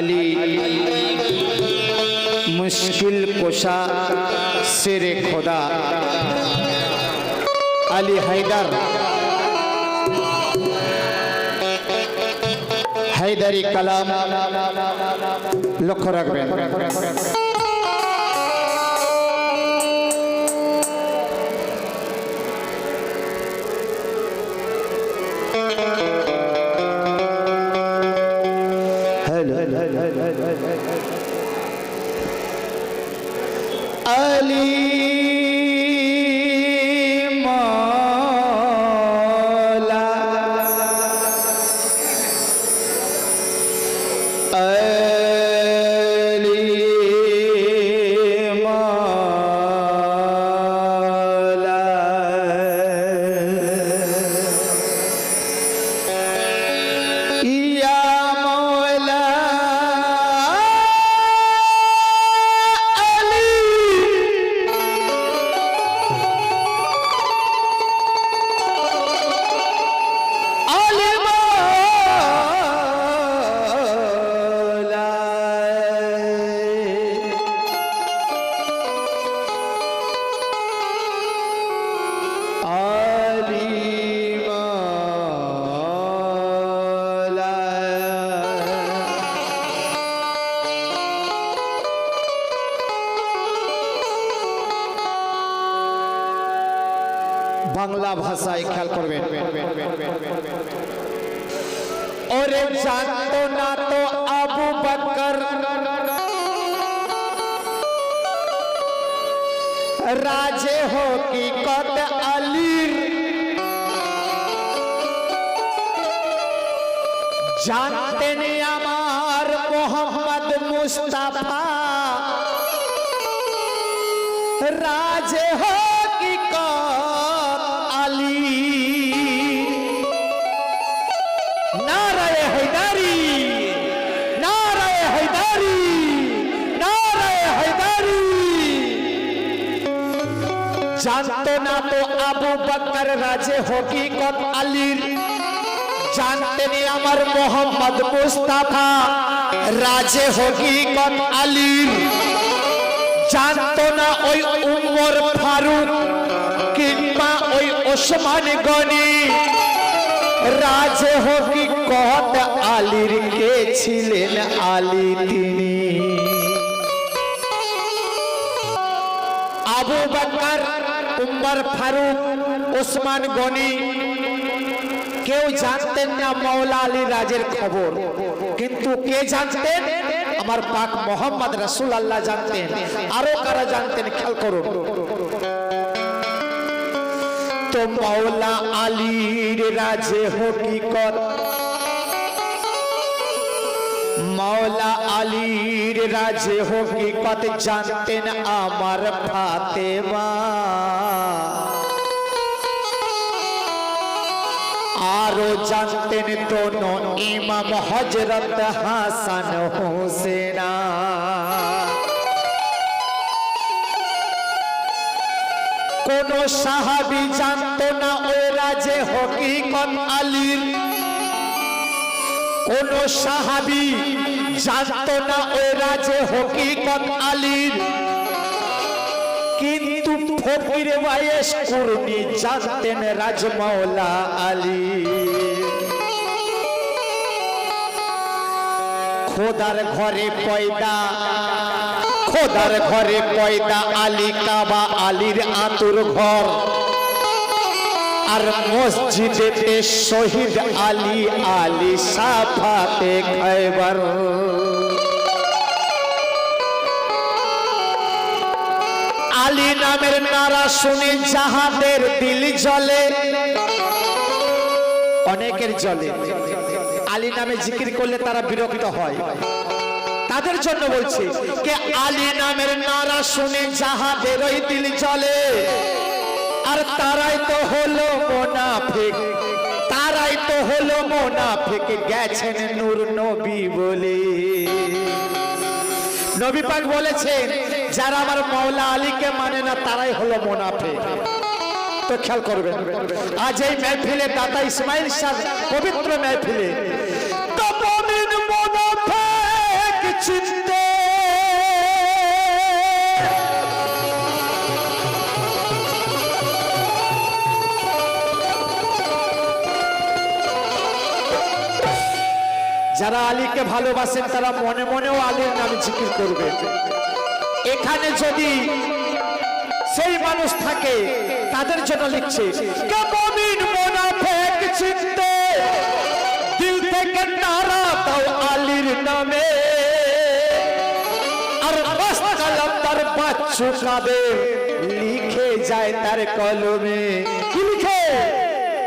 আলী। মুশকিল কোষা শেরে খোদা। আলী হায়দার। হায়দারি কালাম লক্ষ্য রাখবেন। আলী রাজে হো কি কত আলীর জানতেন আমার মোহাম্মদ মুস্তাফা রাজে হো কি না তো আবু বকর রাজে হকিকত আলীর। জানতেন আমার মোহাম্মদ মুস্তাফা রাজে হকিকত আলীর। জানতো না ওই উমর ফারুক কিংবা ওই ওসমান গনি। রাজে হকিকত আলীর কে ছিলেন আলী তিনি? আবু বকর উমর ফারুক, ওসমান গনি, কেউ জানতেন না মৌলা আলী রাজের খবর। কিন্তু কে জানতেন? আমার পাক মোহাম্মদ রাসূল আল্লাহ জানতেন। আরও কারা জানতেন? খেয়াল করুন। তো মৌলা আলীর রাজে হকিকত মৌলা আলীর রাজে হকিকত জানতেন আমার ফাতেমা। আরও জানতেন তো ইমাম হজরত হাসান হোসেনা। কোন সাহাবি জানতো না ওই রাজে হকিকত আলীর। কোন সাহাবি জানতো না ওই রাজে হকিকত আলীর কিন্তু ফকির বয়স কুর্মি জানতেন রাজমৌলা আলী। খোদার ঘরে পয়দা, খোদার ঘরে পয়দা আলী কাবা আলীর আতুর ঘর। আর মসজিদেতে শহীদ আলী আলী সাফাতে খয়বর। আলী নামের নারা শুনে যাহাদের দিল জ্বলে। অনেকের জলে আলী নামে জিকির করলে তারা বিরক্ত হয়। তাদের জন্য বলছে, কে আলী নামের নারা শুনে যাহাদের ওই দিল জ্বলে। আর তারাই তো হলো মোনাফিক। তারাই তো হলো মোনাফিক। গেছেন নূর নবী বলে। নবী পাক বলেছেন, যারা আমার মাওলা আলীকে মানে না, তারাই হলো মোনাফে তো খেয়াল করবেন, আজ এই মেহফিলে দাদা ইসমাইল শাহ, পবিত্র মেহফিলে। তো মুনাফিক যারা আলীকে ভালোবাসেন, তারা মনে মনেও আলীর নামে জিকির করবে। এখানে যদি সেই মানুষ থাকে, তাদের জন্য লিখছে আলীর নামে। আর তার বাচ্চু কাঁদে লিখে যায় তার কলমে।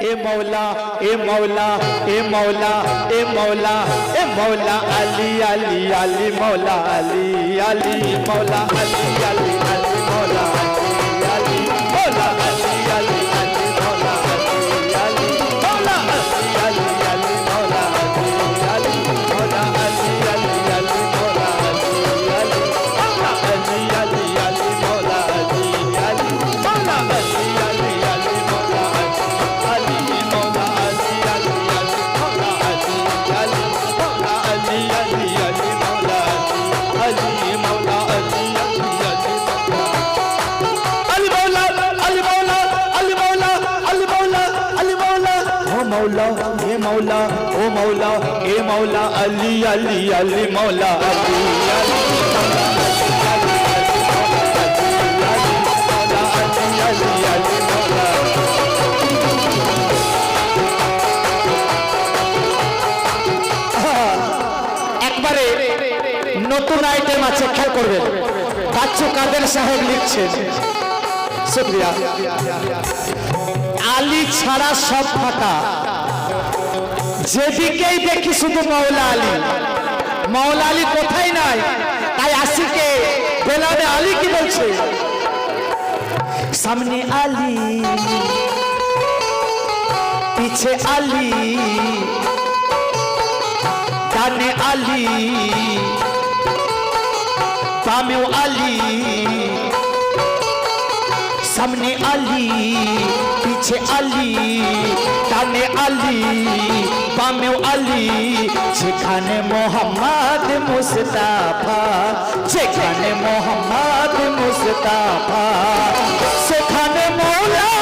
কি লিখে এ মৌলা এ মৌলা এ মৌলা এ মৌলা এ মৌলা আলী আলী আলী মৌলা আলী আলী মৌলা আলী আলী মৌলা আলী একবারে নতুন আইটেম আছে, খেয়াল করবেন। বাচ্চু কাদের সাহেব লিখছেন শুক্রিয়া আলী ছাড়া সব ফাঁকা। যেদিকেই দেখি শুধু মৌলা আলী। মৌলা আলী কোথায় নাই? তাই আসিকে বেলানে আলী কি বলছে? সামনে আলী, পিছে আলী, ডানে আলী, বামেও আলী, সামনে আলী। পিছে আলী টানে আলী বামেও আলী যেখানে মোহাম্মদ মুস্তাফা যেখানে মোহাম্মদ মুস্তাফা সেখানে মৌলা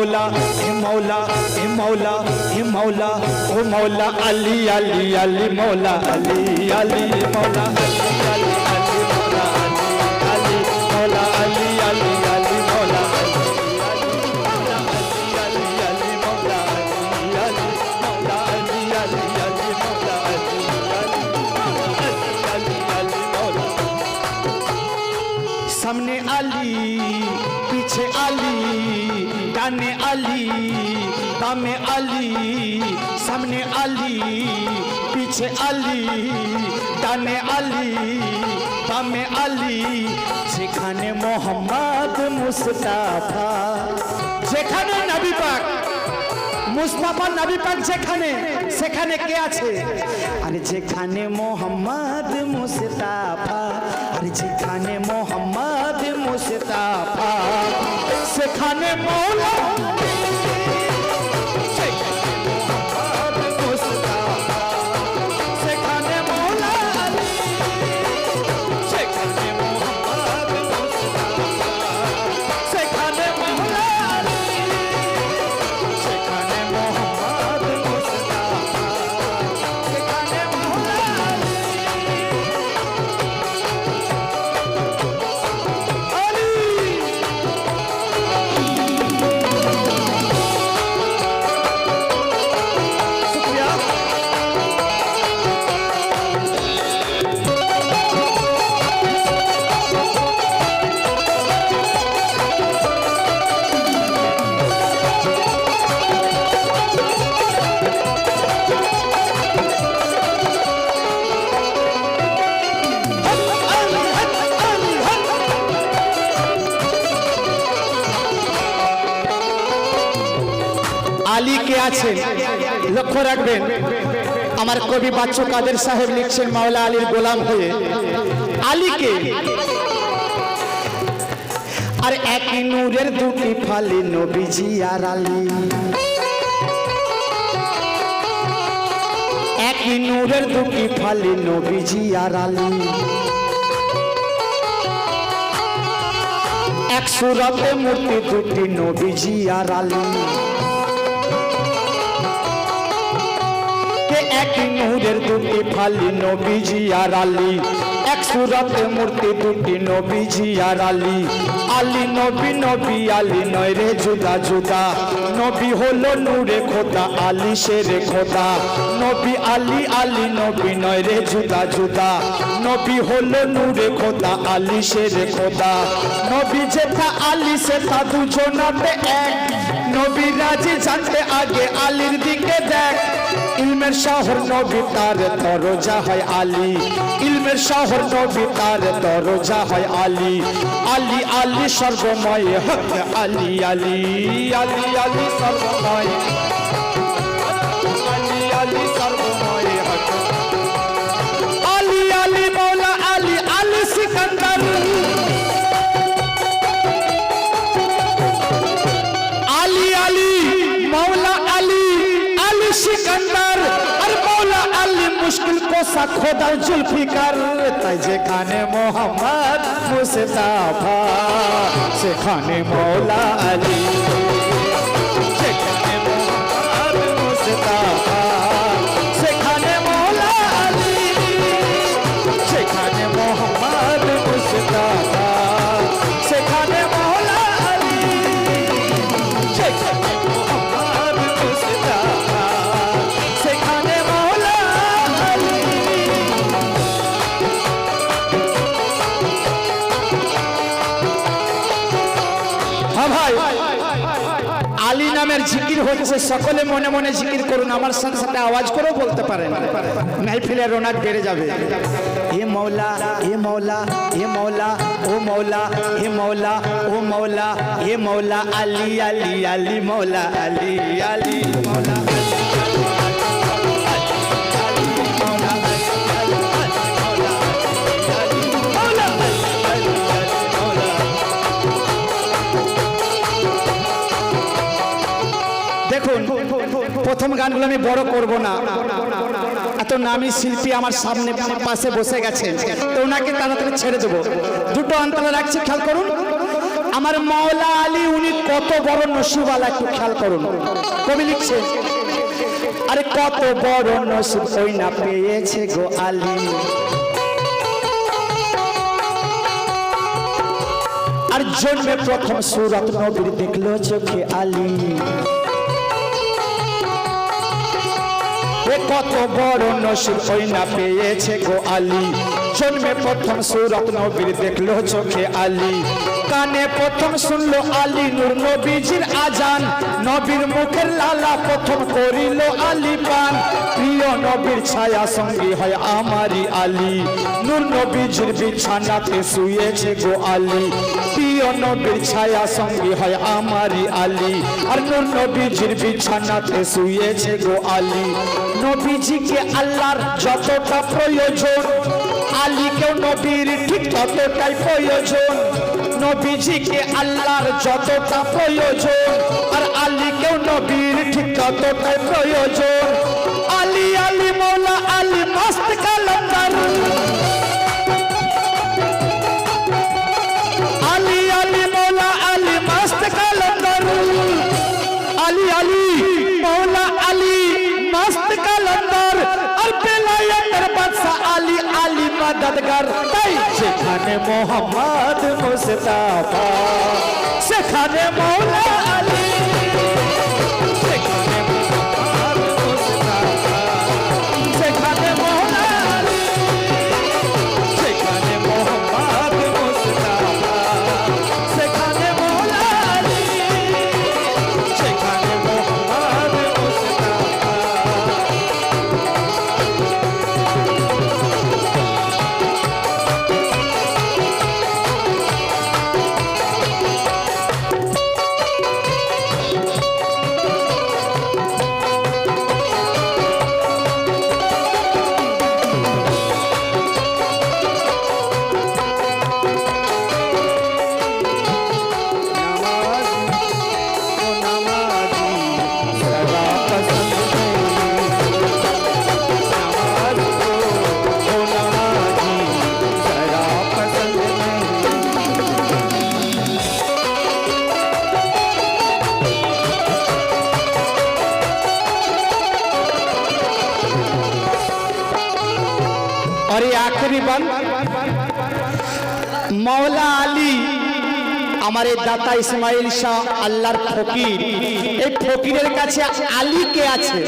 মৌলা হে মৌলা হে মৌলা হে মৌলা ও মৌলা আলী আলী আলী মৌলা আলী আলী মৌলা আলী আলী বামে আলী সামনে আলী পিছে আলী ডানে আলী বামে আলী যেখানে মোহাম্মদ মুস্তাফা যেখানে নবী পাক মুস্তাফা নবী পাক যেখানে সেখানে কে আছে? আরে যেখানে মোহাম্মদ মুস্তাফা, আরে যেখানে মোহাম্মদ মুস্তাফা, সেখানে মৌলা আলী কে আছেন? লক্ষ্য রাখবেন, আমার কবি বাচ্চু কাদের সাহেব লিখছেন মাওলা আলীর গোলাম হয়ে। আলীকে আর এক নূরের দুটি ফালি নবীজি আর আলী। একই নূরের দুটি ফালি নবীজি আর আলী। এক সুরতে মূর্তি দুটি নবীজি আর আলী। কে একই নূরের দুটি ফালি নবীজি আর আলী। এক সুরতে মূর্তি দুটি নবীজি আর আলী। আলী নবী নবী আলী নয় রে জুদা জুদা। নবী হলো নূরে খোদা, আলী শেরে খোদা। নবী আলী আলী নবী নয় রে জুদা জুদা। নবী হলো নূরে খোদা, আলী শেরে খোদা। নবী যেথা আলী, সেথা দুজনাতে এক। নবী রাজি জানতে আগে আলীর দিকে দেখ। ইলমের শহর নবী তার দরজা হয় আলী। ইলমের শহর নবী, তার দরজা হয় আলী। আলী আলী সর্বময় আলী আলী আলী আলী সর্বময়। কোসা খোদার জুলফিকার তাই যেখানে মোহাম্মদ মুস্তাফা সেখানে মৌলা আলী। জিকির হচ্ছে সকলে মনে মনে জিকির করুন, আমার সাথে সাথে আওয়াজ করেও বলতে পারেন। মেহফিলে রোনাক বেড়ে যাবে। এ মৌলা এ মৌলা এ মৌলা, ও মৌলা, এ মৌলা, ও মৌলা, এ মৌলা, আলী আলী আলী, মৌলা, আলী আলী, মৌলা। প্রথম গানগুলো আমি বড় করব না। এত নামি শিল্পী আমার সামনে পাশে বসে গেছেন, তো ওনাকে তাড়াতাড়ি ছেড়ে দেবো। দুটো অন্তরা রাখছি, খেয়াল করুন। আমার মাওলা আলী, উনি কত বড় নসিবালা একটু খেয়াল করুন। কবি লিখছে, আরে কত বড় নসিব, ওই না পেয়েছে গো আলী। আর জন্মে প্রথম সুরত নবীর দেখল চোখে আলী। কত বড় নসিব ওই না পেয়েছে গো আলী। জন্মে প্রথম সুরত নবীর দেখল চোখে আলী। কানে প্রথম শুনলো আলী নূর নবীজির আজান। নবীর মুখের লালা প্রথম করিল আলী পান। প্রিয় নবীর ছায়া সঙ্গী হয় আমারই আলী। নূর নবীজির বিছানাতে শুয়েছে গো আলী। প্রিয় নবীর ছায়া সঙ্গী হয় আমারই আলী। আর নূর নবীজির বিছানাতে শুয়েছে গো আলী। নবীজিকে আল্লাহর যতটা প্রয়োজন, আলীকেও নবীর ঠিক ততটাই প্রয়োজন। নবীজিকে আল্লাহর যতটা প্রয়োজন, আর আলীকেও নবীর ঠিক ততটাই প্রয়োজন। আলী আলী, মৌলা, আলী মস্ত মাদদগার তাই সেখানে মোহাম্মদ মুস্তাফা সেখানে মৌলা আমার দাতা ইসমাইল শাহ আল্লাহর ফকির। এই ফকিরের কাছে আলী কে আছে?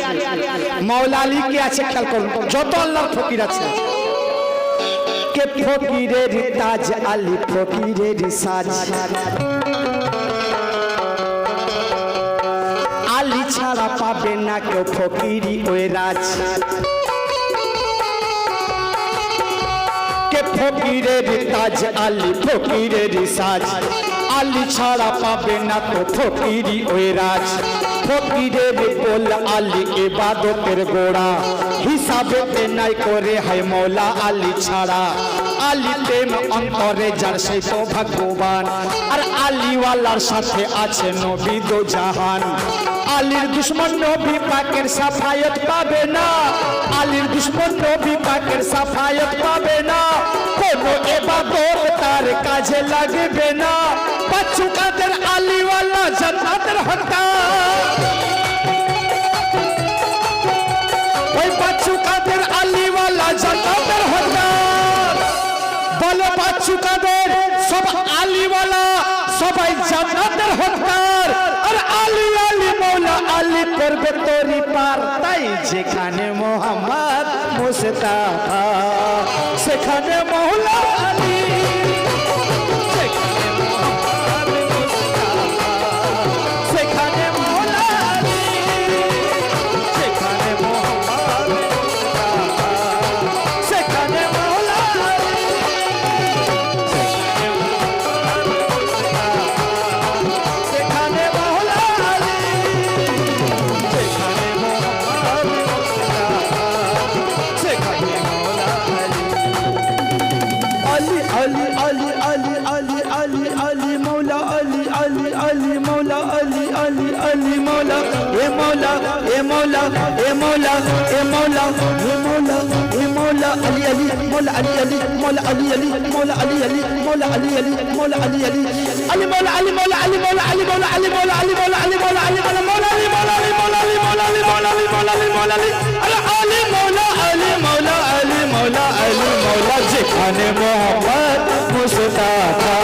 মৌলা আলী কে আছে খেয়াল করুন, যত আল্লাহর ফকির আছে। কে ফকিরের তাজ, আলী ফকিরের সাজ। আলী ছাড়া পাবে না কেউ ফকিরি ওই রাজ। ফকিরের তাজ, আলী ফকিরের সাজ। আলী ছাড়া পাবে না তো ফকিরি ওই রাজ। ফকিরের বল আলী এবাদতের গোড়া। হিসাবে নাই করে হয় মৌলা আলী ছাড়া। আলি প্রেম অন্তরে যার সেই তো ভগবান আর আলীওয়ালার সাথে আছে নবী দো জাহান। আলীর দুশ্মন নবী পাকের সাফায়ত পাবে না। আলীর দুশ্মন নবী পাকের সাফায়ত পাবে না। কোন এবাদত তার কাজে লাগবে না। বাচ্চু কাদের আলীওয়ালা জান্নাতের হকদার ওই বাচ্চু কাদের আলীওয়ালা জান্নাতের হকদার বলো বাচ্চু কাদের সব আলীওয়ালা সবাই জান্নাতের হকদার আর আলী আলী মৌলা আলী করবে তোরি পার তাই যেখানে মোহাম্মদ মুস্তাফা সেখানে মৌলা Ali. Ali Mola Ali Ali Ali Mola E Mola E Mola E Mola E Mola E Mola E Mola Ali Ali Mola Ali Ali Mola Ali Ali Mola Ali Ali Mola Ali Ali Mola Ali Ali Ali Mola Ali Mola Ali Mola Ali Mola Ali Mola Ali Mola Ali Mola Ali Mola Mola Ali Mola Ali Mola Ali Mola Ali Mola Ali Mola Ali Mola Ali Ali Ali Mola Ali Mola Ali Mola Ali Mola যেখানে মোহাম্মদ মুস্তাফা